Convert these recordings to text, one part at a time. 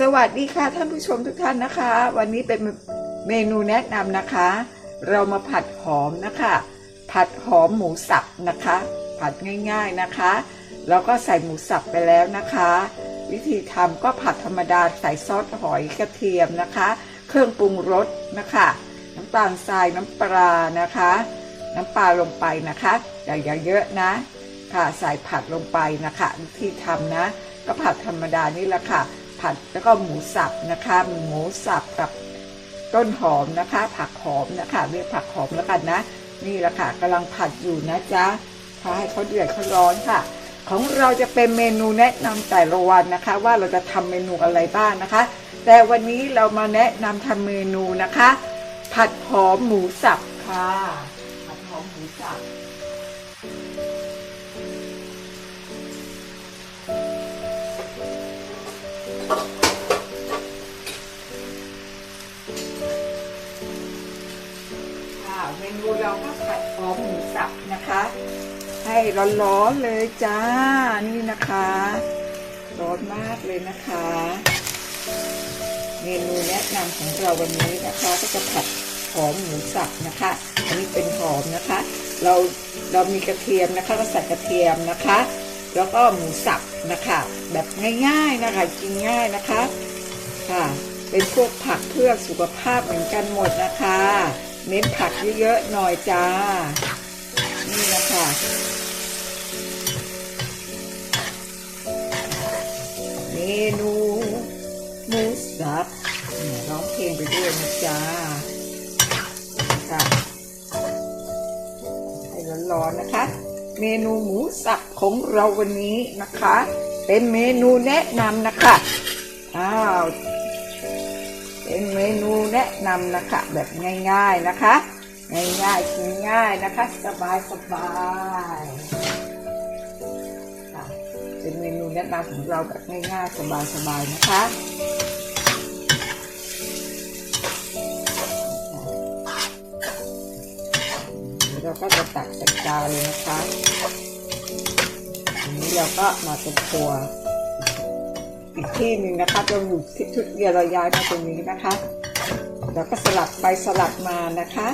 สวัสดีค่ะท่านผู้ชมทุกท่านนะคะ วันนี้เป็นเมนูแนะนำนะคะ เรามาผัดหอมนะคะ ผัดหอมหมูสับนะคะ ผัดง่ายๆนะคะ แล้วก็ใส่หมูสับไปแล้วนะคะ วิธีทำก็ผัดธรรมดาใส่ซอสหอยกระเทียมนะคะ เครื่องปรุงรสนะคะ น้ำตาลทรายน้ำปลานะคะ น้ำปลาลงไปนะคะอย่าอย่าเยอะนะ ค่ะใส่ผัดลงไปนะคะวิธีทำนะ ก็ผัดธรรมดานี่แหละค่ะ ผัดแล้วก็หมูสับนะคะหมูสับกับต้นหอมนะคะ ผักหอมนะคะเรียกผักหอมแล้วกันนะ นี่แหละค่ะกำลังผัดอยู่นะจ๊ะพาให้เขาเดือดเขาร้อนค่ะ ของเราจะเป็นเมนูแนะนำแต่ละวันนะคะ ว่าเราจะทำเมนูอะไรบ้างนะคะ แต่วันนี้เรามาแนะนำทำเมนูนะคะ ผัดหอมหมูสับค่ะผัดหอมหมูสับ อมหมูสับนะคะ ให้ร้อนๆเลยจ้า นี่นะคะ ร้อนมากเลยนะคะ เมนูแนะนำของเราวันนี้นะคะก็จะผัดหอมหมูสับนะคะ อันนี้เป็นหอมนะคะ เราเรามีกระเทียมนะคะก็ใส่กระเทียมนะคะ แล้วก็หมูสับนะคะ แบบง่ายๆนะคะกินง่ายนะคะค่ะเป็นพวกผักเพื่อสุขภาพเหมือนกันหมดนะคะ เน้นผักเยอะๆหน่อยจ้า นี่นะคะเมนูหมูสับร้องเพลงไปด้วยนะจ้าค่ะให้ร้อนๆนะคะ เมนูหมูสับของเราวันนี้นะคะ เป็นเมนูแนะนำนะคะอ้าว เป็นเมนูแนะนำนะคะ แบบง่ายๆนะคะ ง่ายๆกินง่ายนะคะ สบายสบายๆค่ะเป็นเมนูแนะนำของเราแบบง่ายๆสบายๆนะคะเราก็จะตักใส่จานเลยนะคะ อันนี้เราก็มาตรงครัว อีกที่หนึ่งนะคะจะอยู่ที่ชุดเดียวเราย้ายมาตรงนี้นะคะเราก็สลับไปสลับมานะคะ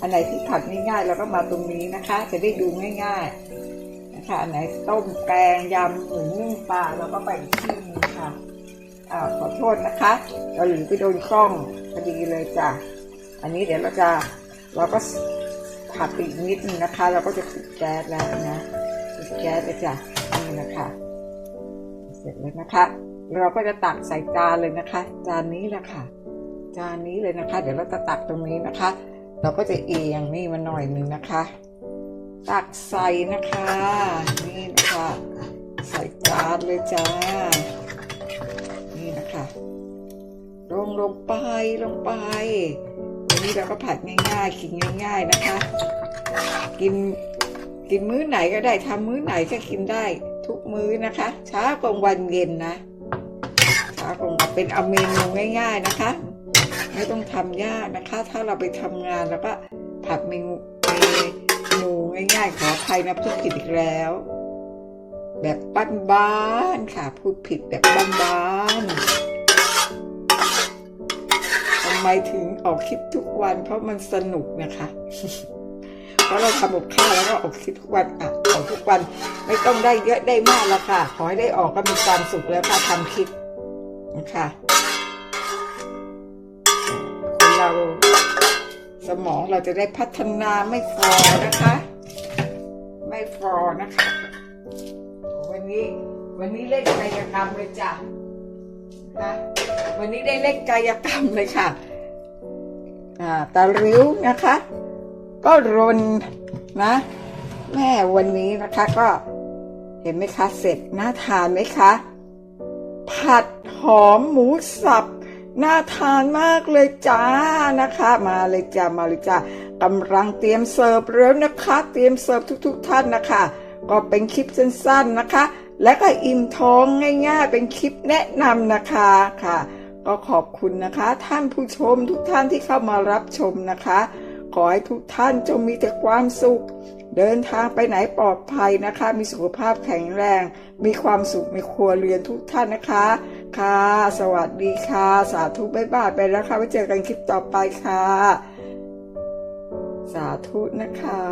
อันไหนที่ผัดง่ายๆเราก็มาตรงนี้นะคะ จะได้ดูง่ายๆนะคะอันไหนต้มแกงยำหมูนึ่งปลาเราก็ไปอีกที่นึงค่ะอ่าขอโทษนะคะเราหลีไปโดนกล้องพอดีเลยจ้ะอันนี้เดี๋ยวเราจะเราก็ผัดไปอีกนิดนึงนะคะ เราก็จะปิดแก๊สแล้วนะปิดแก๊สเลยจ้ะนี่นะคะ เสร็จแล้วนะคะ เราก็จะตักใส่จานเลยนะคะ จานนี้แหละค่ะ จานนี้เลยนะคะ เดี๋ยวเราจะตักตรงนี้นะคะ เราก็จะเอียงนี่มาหน่อยหนึ่งนะคะ ตักใส่นะคะ นี่นะคะ ใส่จานเลยจ้า นี่นะคะลงลงไปลงไปวันนี้เราก็ผัดง่ายๆกินง่าย ๆนะคะ กินกินมื้อไหนก็ได้ทำมื้อไหนก็กินได้ ทุกมื้อนะคะ เช้ากลางวันเย็นนะเช้ากลางวันเป็นเอาเมนูง่าย ๆนะคะ ไม่ต้องทำยากนะคะ ถ้าเราไปทำงานแล้วก็ผัดเมนูเมนูง่ายๆขออภัยนะพูดผิดอีกแล้ว แบบบ้านๆค่ะพูดผิดแบบบ้านๆทำไมถึงออกคลิปทุกวันเพราะมันสนุกนะคะ ราะเราทำกับข้าวแล้วก็ออกคลิปทุกวันอะออกทุกวันไม่ต้องได้เยอะได้มากแล้วค่ะ ขอให้ได้ออกก็มีความสุขแล้วค่ะทำคลิปนะคะคนเราสมองเราจะได้พัฒนาไม่ฟอนะคะ ไม่ฟอนะคะ วันนี้วันนี้เล่นกายกรรมเลยจ้ะนะวันนี้ได้เล่นกายกรรมเลยค่ะ อ่าตาริ้วนะคะ ก็รนนะ แม่วันนี้นะคะก็เห็นไหมคะเสร็จน่าทานไหมคะ ผัดหอมหมูสับน่าทานมากเลยจ้านะคะ มาเลยจ้ามาเลยจ้ากำลังเตรียมเสิร์ฟแล้วนะคะ เตรียมเสิร์ฟทุก ๆทท่านนะคะ ก็เป็นคลิปสั้นๆนะคะ และก็อิ่มท้องง่ายๆ เป็นคลิปแนะนำนะคะค่ะ ก็ขอบคุณนะคะ ท่านผู้ชมทุกท่านที่เข้ามารับชมนะคะ ขอให้ทุกท่านจงมีแต่ความสุข เดินทางไปไหนปลอดภัยนะคะ มีสุขภาพแข็งแรง มีความสุข มีครัวเรือนทุกท่านนะคะ ค่ะ สวัสดีค่ะ สาธุบ๊ายบายไปแล้วค่ะไว้เจอกันคลิปต่อไปค่ะ สาธุนะคะ